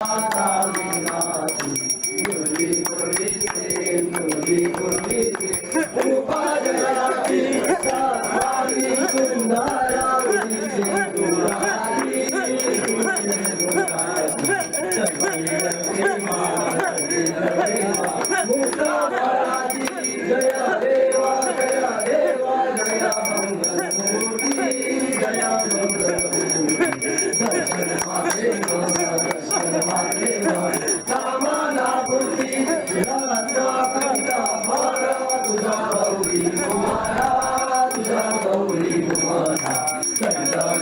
Tata.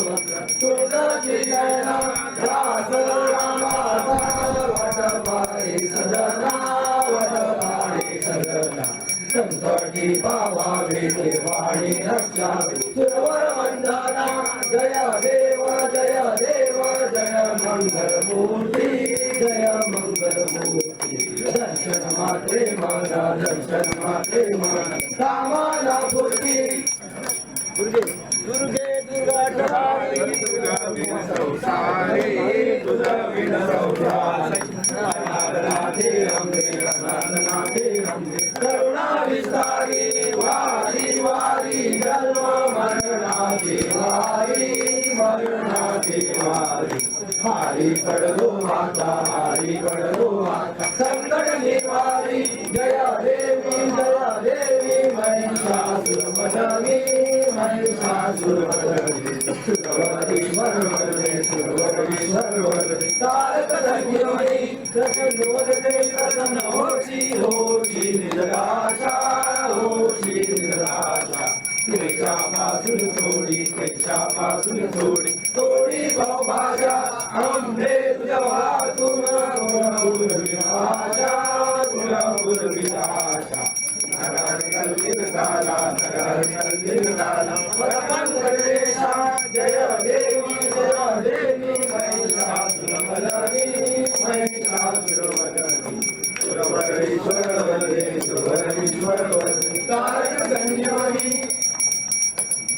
कुंडा वक्रा तुळशी नयना रास रामाचा वटपाळी सदना वटपाळी सदना संकटी पावावे ते वाणी सुरवर वंदना जय देव जय देव जय मंगल मूर्ती जय मंगल मूर्ती दर्शन मात्रे माना दर्शन मात्रे माना कामाला पूर्ती दुर्गे दुर्गे करुणा विस्तारी वारी वारी जन्म मरणाची वारी मरणाची वारी हारी पडलो माता हारी पडलो माता संकट निवारी जय देवी जय देवी महिषासुरमदनी महिषासुरमदनी सुरवरीश्वर वरदे सुरवरीश्वर वरदे तारक धन्योनी कृष्ण वरदे प्रसन्न होशी निराशा होशी निराशा क्लेशापासून सोडी क्लेशापासून सोडी तोडी भाषा आंबे तुझ्या वाचून विनाशा तुझ्या विनाशा नगर कल्लिन झाला नगर कल्लिन झाला महिषासुरमदनी महिषासुरमदनी सुरवरेश्वर